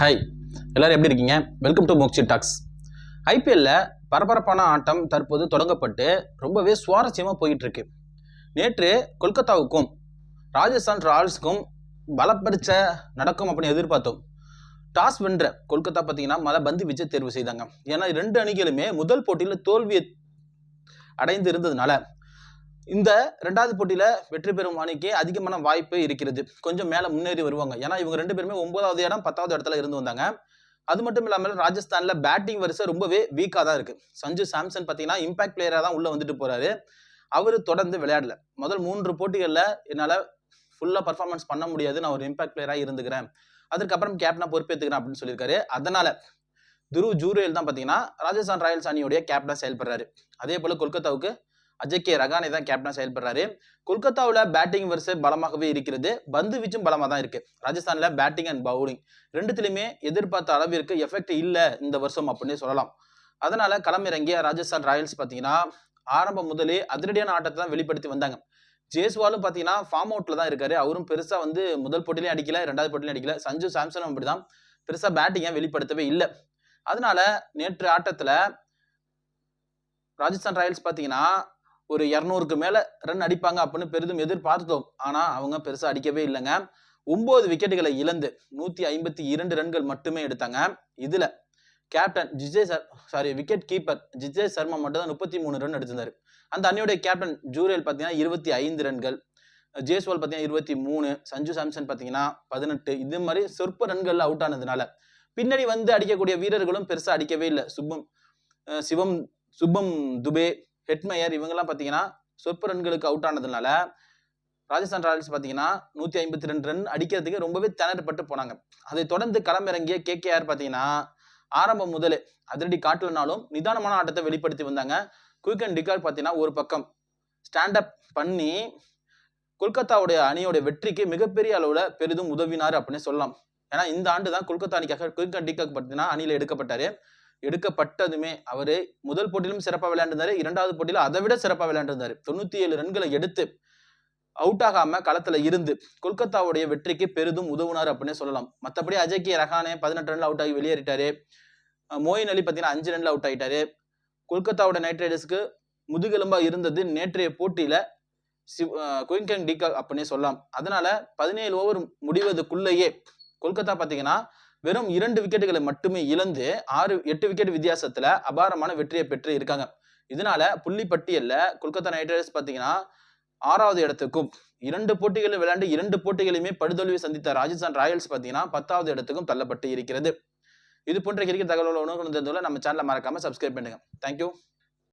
Hi எல்லாரும் எப்படி இருக்கீங்க? வெல்கம் டு மோக்ஷி டாக்ஸ் ஐபிஎல்ல பரபரப்பான ஆட்டம் தற்போது தொடங்கப்பட்டு ரொம்பவே சுவாரஸ்யமாக போயிட்டு இருக்கு நேற்று கொல்கத்தாவுக்கும் ராஜஸ்தான் ராயல்ஸுக்கும் பலப்பரிச்ச நடக்கும் அப்படின்னு எதிர்பார்த்தோம். டாஸ் வென்ற கொல்கத்தா பார்த்தீங்கன்னா மத பந்து விஜய் தேர்வு செய்தாங்க. ஏன்னா ரெண்டு அணிகளுமே முதல் போட்டியில் தோல்வியை அடைந்து இருந்ததுனால இந்த ரெண்டாவது போட்டியில வெற்றி பெறும் அணிக்கு அதிகமான வாய்ப்பு இருக்கிறது. கொஞ்சம் மேல முன்னேறி வருவாங்க. ஏன்னா இவங்க ரெண்டு பேருமே ஒன்பதாவது இடம் பத்தாவது இடத்துல இருந்து வந்தாங்க. அது மட்டும் இல்லாமல் ராஜஸ்தான்ல பேட்டிங் வரிசை ரொம்பவே வீக்காக தான் இருக்கு. சஞ்சு சாம்சன் பார்த்தீங்கன்னா இம்பாக்ட் பிளேயராக தான் உள்ள வந்துட்டு போறாரு. அவர் தொடர்ந்து விளையாடல. முதல் மூன்று போட்டிகளில் என்னால் ஃபுல்லாக பர்ஃபார்மன்ஸ் பண்ண முடியாது நான் ஒரு இம்பாக்ட் பிளேயராக இருந்துக்கிறேன். அதுக்கப்புறம் கேப்டனாக பொறுப்பேற்றுக்கிறேன் அப்படின்னு சொல்லியிருக்காரு. அதனால துருவ் ஜூரேல் தான் பார்த்தீங்கன்னா ராஜஸ்தான் ராயல்ஸ் அணியுடைய கேப்டனாக செயல்படுறாரு. அதே போல் கொல்கத்தாவுக்கு அஜய் கே ரகானே தான் கேப்டனா செயல்படுறாரு. கொல்கத்தாவில் பேட்டிங் வரிசை பலமாகவே இருக்கிறது. பந்து வீச்சும் பலமாக தான் இருக்கு. ராஜஸ்தான்ல பேட்டிங் அண்ட் பவுலிங் ரெண்டுத்திலுமே எதிர்பார்த்த அளவிற்கு எஃபெக்ட் இல்லை இந்த வருஷம் அப்படின்னு சொல்லலாம். அதனால களமிறங்கிய ராஜஸ்தான் ராயல்ஸ் பார்த்தீங்கன்னா ஆரம்பம் முதலே அதிரடியான ஆட்டத்தை தான் வெளிப்படுத்தி வந்தாங்க. ஜேஸ்வாலும் பார்த்தீங்கன்னா ஃபார்ம் அவுட்ல தான் இருக்காரு. அவரும் பெருசாக வந்து முதல் போட்டிலையும் அடிக்கல ரெண்டாவது போட்டிலையும் அடிக்கல. சஞ்சு சாம்சனும் அப்படிதான். பெருசாக பேட்டிங்கை வெளிப்படுத்தவே இல்லை. அதனால நேற்று ஆட்டத்தில் ராஜஸ்தான் ராயல்ஸ் பார்த்தீங்கன்னா ஒரு இரநூறுக்கு மேலே ரன் அடிப்பாங்க அப்படின்னு பெரிதும் எதிர்பார்த்தோம். ஆனால் அவங்க பெருசாக அடிக்கவே இல்லைங்க. ஒன்பது விக்கெட்டுகளை இழந்து நூற்றி ஐம்பத்தி இரண்டு ரன்கள் மட்டுமே எடுத்தாங்க. இதில் கேப்டன் ஜிஜே சர் சாரி விக்கெட் கீப்பர் ஜிஜே சர்மா மட்டும் தான் முப்பத்தி மூணு ரன் எடுத்திருந்தார் அந்த அணியுடைய கேப்டன் ஜூரியல் பார்த்தீங்கன்னா இருபத்தி ஐந்து ரன்கள் ஜேஸ்வால் பார்த்தீங்கன்னா இருபத்தி மூணு சஞ்சு சாம்சன் பார்த்தீங்கன்னா பதினெட்டு. இது மாதிரி சொற்ப ரன்கள் அவுட் ஆனதுனால பின்னாடி வந்து அடிக்கக்கூடிய வீரர்களும் பெருசாக அடிக்கவே இல்லை. சுப்பம் சிவம் சுப்பம் துபே ஹெட்மயர் இவங்கெல்லாம் பார்த்தீங்கன்னா சொற்ப ரன்களுக்கு அவுட் ஆனதுனால ராஜஸ்தான் ராயல்ஸ் பார்த்தீங்கன்னா நூற்றி ஐம்பத்தி ரெண்டு ரன் அடிக்கிறதுக்கு ரொம்பவே திணறப்பட்டு போனாங்க. அதை தொடர்ந்து களமிறங்கிய கேகேஆர் பார்த்தீங்கன்னா ஆரம்பம் முதலே அதிரடி காட்டலனாலும் நிதானமான ஆட்டத்தை வெளிப்படுத்தி வந்தாங்க. குயிக் அண்ட் டிகார் பார்த்தீங்கன்னா ஒரு பக்கம். ஸ்டாண்டப் பண்ணி கொல்கத்தாவுடைய அணியோட வெற்றிக்கு மிகப்பெரிய அளவில் பெரிதும் உதவினார் அப்படின்னு சொல்லலாம். ஏன்னா இந்த ஆண்டு தான் கொல்கத்தா அணிக்காக குயிக் அண்ட் டிகாக் பார்த்தீங்கன்னா அணியில் எடுக்கப்பட்டாரு. எடுக்கப்பட்டதுமே அவரு முதல் போட்டியிலும் சிறப்பாக விளையாண்டிருந்தாரு. இரண்டாவது போட்டியில அதை விட சிறப்பாக விளையாண்டிருந்தாரு. தொண்ணூத்தி ஏழு ரன்களை எடுத்து அவுட் ஆகாம களத்துல இருந்து கொல்கத்தாவுடைய வெற்றிக்கு பெரிதும் உதவுனார் அப்படின்னு சொல்லலாம். மற்றபடி அஜய் கே ரஹானே பதினெட்டு ரன்ல அவுட் ஆகி வெளியேறிட்டாரு. மோயின் அலி பார்த்தீங்கன்னா அஞ்சு ரன்ல அவுட் ஆகிட்டாரு. கொல்கத்தாவோட நைட் ரைடர்ஸ்க்கு முதுகெலும்பா இருந்தது நேற்றைய போட்டியில சிவ் குயிங்கன் டிகா அப்படின்னே சொல்லலாம். அதனால பதினேழு ஓவர் முடிவதுக்குள்ளேயே கொல்கத்தா பார்த்தீங்கன்னா வெறும் இரண்டு விக்கெட்டுகளை மட்டுமே இழந்து ஆறு எட்டு விக்கெட் வித்தியாசத்துல அபாரமான வெற்றியை பெற்று இருக்காங்க. இதனால புள்ளி பட்டியல்ல கொல்கத்தா நைட் ரைடர்ஸ் பார்த்தீங்கன்னா ஆறாவது இடத்துக்கும் இரண்டு போட்டிகளில் விளையாண்டு இரண்டு போட்டிகளையுமே படுதோல்வி சந்தித்த ராஜஸ்தான் ராயல்ஸ் பார்த்தீங்கன்னா பத்தாவது இடத்துக்கும் தள்ளப்பட்டு இருக்கிறது. இது போன்ற கிரிக்கெட் தகவல்கள் உணவு நம்ம சேனலை மறக்காம சப்ஸ்கிரைப் பண்ணுங்க. தேங்க்யூ